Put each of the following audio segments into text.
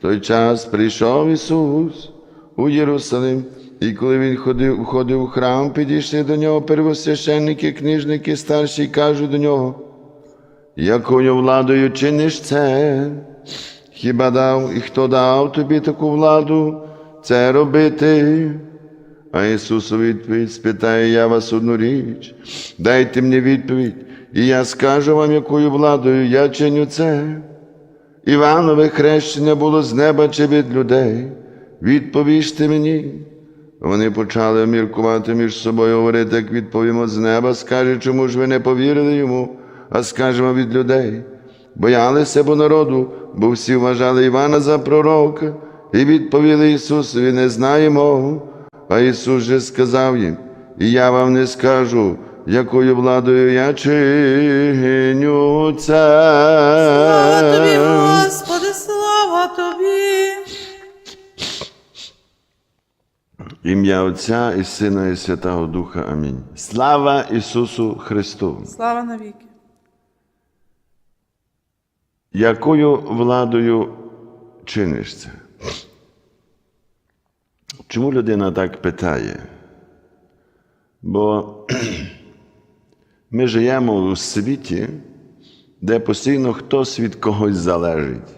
Той час прийшов Ісус у Єрусалим, і коли він ходив, входив у храм, підійшли до нього первосвященники, книжники, старші, і кажуть до нього, якою владою чиниш це? Хіба дав і хто дав тобі таку владу це робити? А Ісус у відповідь спитає я вас одну річ, дайте мені відповідь, і я скажу вам, якою владою я чиню це. Іванове хрещення було з неба чи від людей. Відповіжте мені. Вони почали міркувати між собою, говорити, як відповімо з неба, скаже, чому ж ви не повірили йому, а скажемо від людей. Боялися бо народу, бо всі вважали Івана за пророка, і відповіли Ісусові, не знаємо. А Ісус же сказав їм, і я вам не скажу, якою владою я чиню це. Слава тобі, Господи, слава тобі. Ім'я Отця і Сина, і Святого Духа. Амінь. Слава Ісусу Христу! Слава навіки. Якою владою чиниш це? Чому людина так питає? Бо ми живемо у світі, де постійно хтось від когось залежить.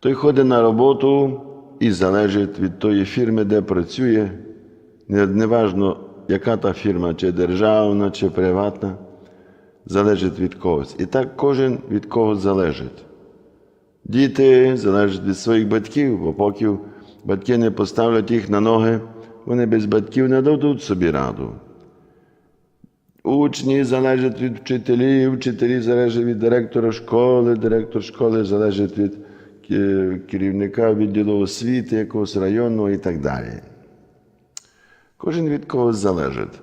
Той ходить на роботу і залежить від тої фірми, де працює. Не- Неважно, яка та фірма, чи державна, чи приватна, залежить від когось. І так кожен від когось залежить. Діти залежать від своїх батьків, бо поки батьки не поставлять їх на ноги, вони без батьків не дадуть собі раду. Учні залежать від вчителів, вчителі залежать від директора школи, директор школи залежить від керівника відділу освіти, якогось районного і так далі. Кожен від когось залежить.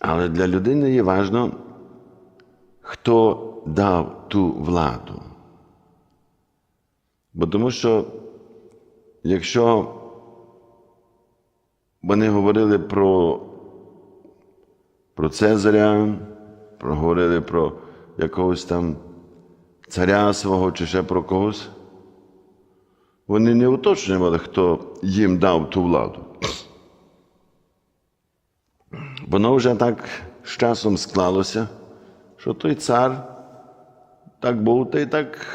Але для людини є важливо, хто дав ту владу. Бо тому що, якщо вони говорили про, про Цезаря, проговорили про якогось там царя свого чи ще про когось, вони не уточнювали, хто їм дав ту владу. Воно вже так з часом склалося, що той цар так був та й так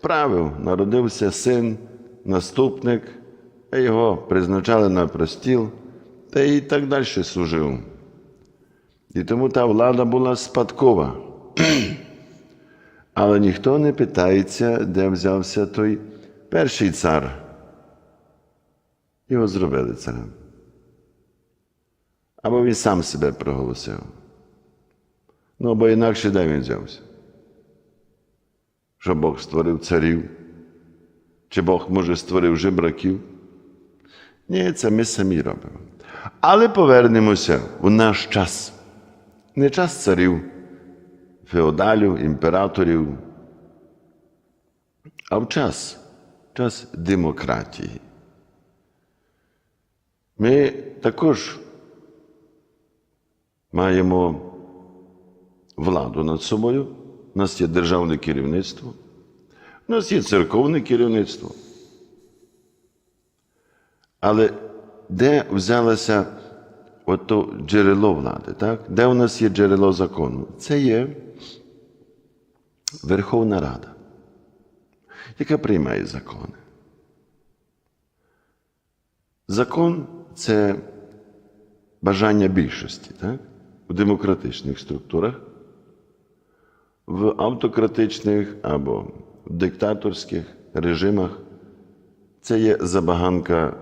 правив. Народився син, наступник, а його призначали на простіл, та й так далі служив. І тому та влада була спадкова. Але ніхто не питається, де взявся той перший цар. Його зробили царем. Або він сам себе проголосив. Ну, або інакше де він взявся. Що Бог створив царів? Чи Бог, може, створив жебраків? Ні, це ми самі робимо. Але повернемося у наш час. Не час царів, феодалів, імператорів, а в час, час демократії. Ми також маємо владу над собою. У нас є державне керівництво, у нас є церковне керівництво. Але де ото джерело влади? Так? Де у нас є джерело закону? Це є Верховна Рада, яка приймає закони. Закон це бажання більшості так? в демократичних структурах, в автократичних або в диктаторських режимах це є забаганка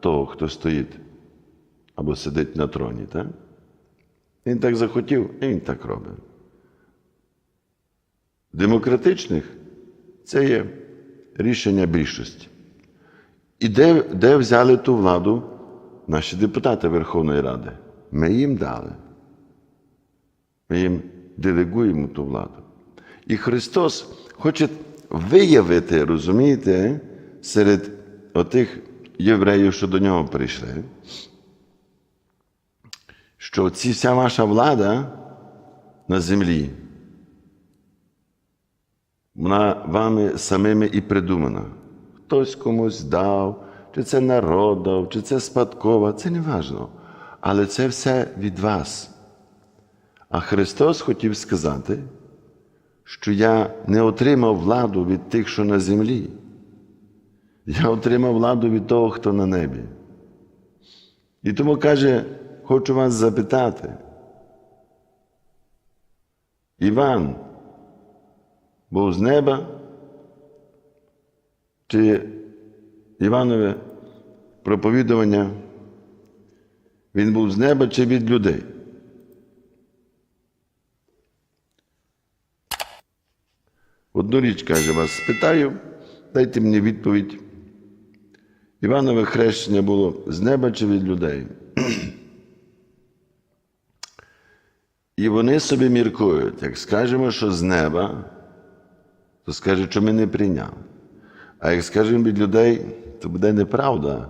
того, хто стоїть або сидить на троні. Так? Він так захотів, і він так робить. Демократичних це є рішення більшості. І де, де взяли ту владу наші депутати Верховної Ради? Ми їм дали. Ми їм делегуємо ту владу. І Христос хоче виявити, розумієте, серед отих євреїв, що до нього прийшли, що ці вся ваша влада на землі вона вами самими і придумана. Хтось комусь дав, чи це народ дав, чи це спадкова, це не важно. Але це все від вас. А Христос хотів сказати, що я не отримав владу від тих, що на землі. Я отримав владу від того, хто на небі. І тому каже, хочу вас запитати. Іван був з неба, чи Іванове проповідування, він був з неба чи від людей? Одну річ, каже, вас спитаю, дайте мені відповідь. Іванове хрещення було з неба чи від людей? І вони собі міркують, як скажемо, що з неба, то скажуть, що ми не прийняли. А як скажемо від людей, то буде неправда.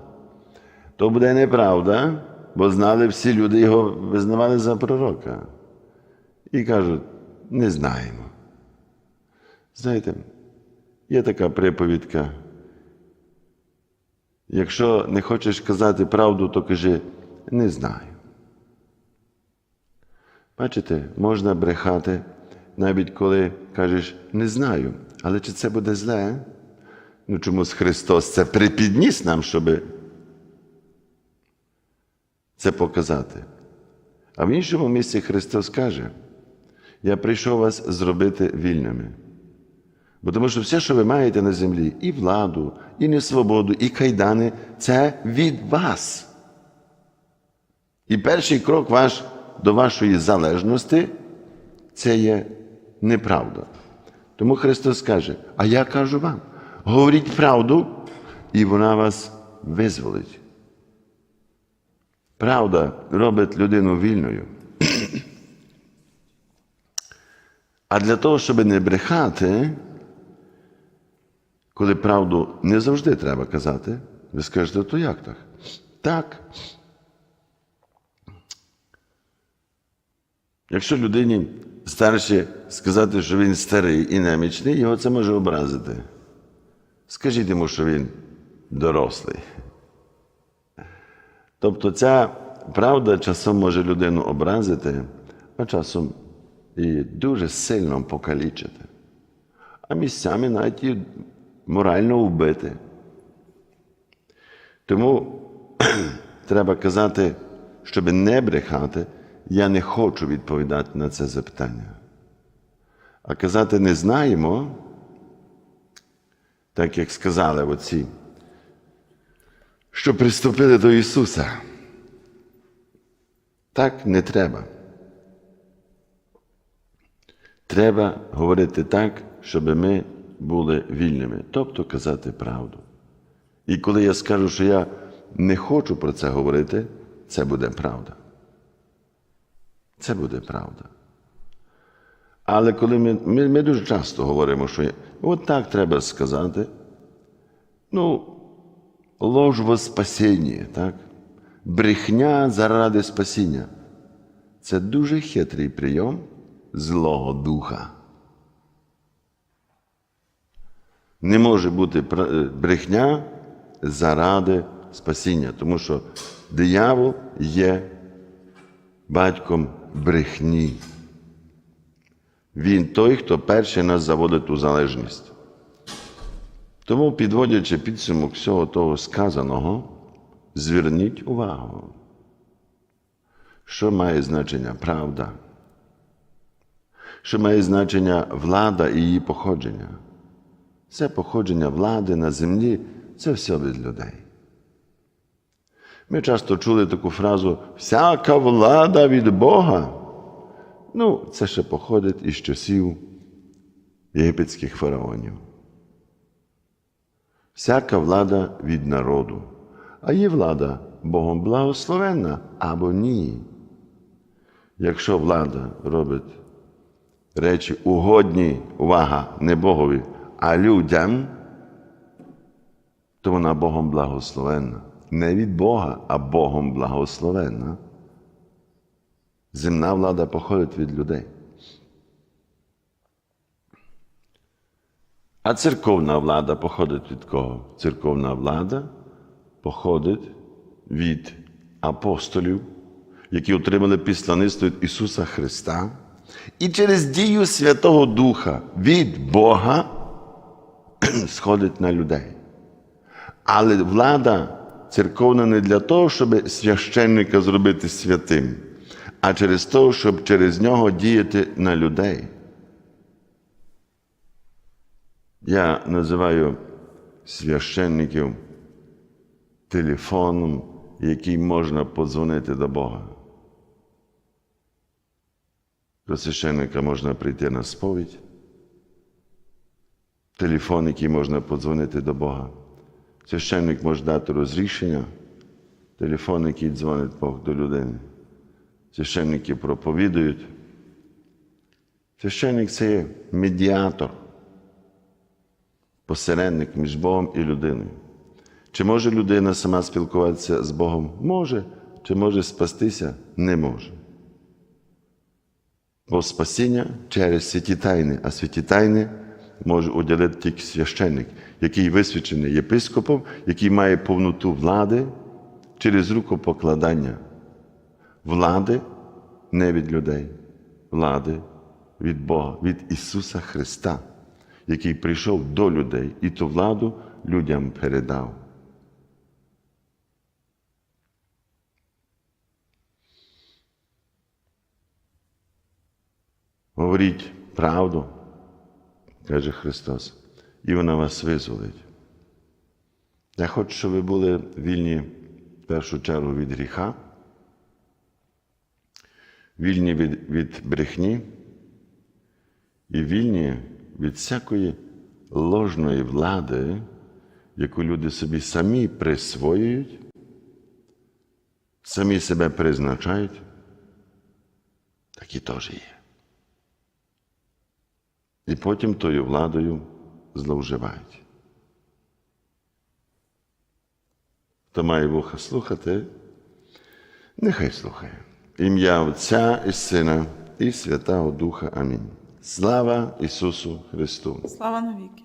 То буде неправда, бо знали всі люди його визнавали за пророка. І кажуть, не знаємо. Знаєте, є така приповідка. Якщо не хочеш казати правду, то кажи не знаю. Бачите, можна брехати, навіть коли кажеш не знаю, але чи це буде зле? Ну чомусь Христос це припідніс нам, щоб це показати. А в іншому місці Христос каже: Я прийшов вас зробити вільними. Бо тому що все, що ви маєте на землі, і владу, і несвободу, і кайдани це від вас. І перший крок ваш до вашої залежності це є неправда. Тому Христос каже: А я кажу вам, говоріть правду, і вона вас визволить. Правда робить людину вільною. А для того, щоб не брехати, коли правду не завжди треба казати, ви скажете, то як так? Так. Якщо людині старше сказати, що він старий і немічний, його це може образити. Скажіть йому, що він дорослий. Тобто ця правда часом може людину образити, а часом і дуже сильно покалічити, а місцями навіть і морально вбити. Тому треба казати, щоб не брехати, я не хочу відповідати на це запитання. А казати не знаємо, так як сказали оці, що приступили до Ісуса. Так не треба. Треба говорити так, щоб ми були вільними, тобто казати правду. І коли я скажу, що я не хочу про це говорити, це буде правда. Це буде правда. Але коли ми, ми, ми дуже часто говоримо, що от так треба сказати, ну, лож во спасінні, так? брехня заради спасіння. Це дуже хитрий прийом Злого Духа. Не може бути брехня заради спасіння, тому що диявол є батьком брехні. Він той, хто перший нас заводить у залежність. Тому, підводячи підсумок всього того сказаного, зверніть увагу, що має значення правда, що має значення влада і її походження. Це походження влади на землі це все від людей. Ми часто чули таку фразу всяка влада від Бога. Ну, це ще походить із часів єгипетських фараонів. Всяка влада від народу, а є влада Богом благословенна або ні. Якщо влада робить речі угодні, увага, не Богові, а людям, то вона Богом благословенна. Не від Бога, а Богом благословенна. Земна влада походить від людей. А церковна влада походить від кого? Церковна влада походить від апостолів, які отримали післаництво від Ісуса Христа, і через дію Святого Духа від Бога сходить на людей. Але влада церковна не для того, щоб священника зробити святим, а через те, щоб через нього діяти на людей. Я називаю священників телефоном, який можна подзвонити до Бога. До священника можна прийти на сповідь, телефон, який можна подзвонити до Бога. Священник може дати розрішення, телефон, який дзвонить Бог до людини. Священники проповідують. Священник це є медіатор, посередник між Богом і людиною. Чи може людина сама спілкуватися з Богом? Може. Чи може спастися? Не може. Бо спасіння через святі тайни, а святі тайни може уділити тільки священник, який висвячений єпископом, який має повноту влади через рукопокладання. Влади не від людей, влади від Бога, від Ісуса Христа, який прийшов до людей і ту владу людям передав. Говоріть правду, каже Христос, і вона вас визволить. Я хочу, щоб ви були вільні в першу чергу від гріха, вільні від, від брехні і вільні від всякої ложної влади, яку люди собі самі присвоюють, самі себе призначають, такі теж є. І потім тою владою зловживають. Хто має вуха слухати, нехай слухає. Ім'я Отця і Сина і Святого Духа. Амінь. Слава Ісусу Христу! Слава навіки.